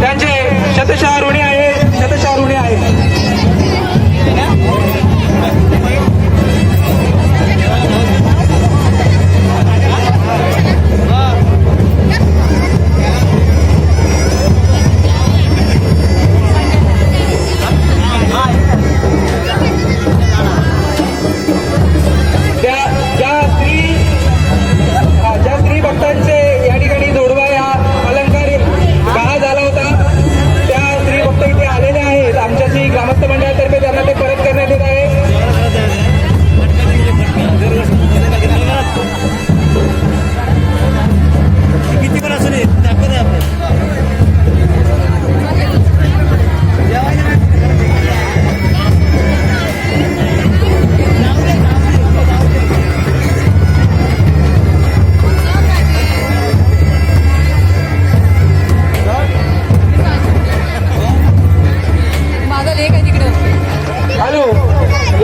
त्यांचे शतशारूणी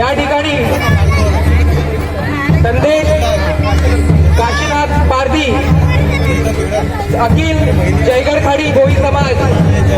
या ठिकाणी संदेश काशीनाथ पारधी अखिल जयगड खाडी गोई समाज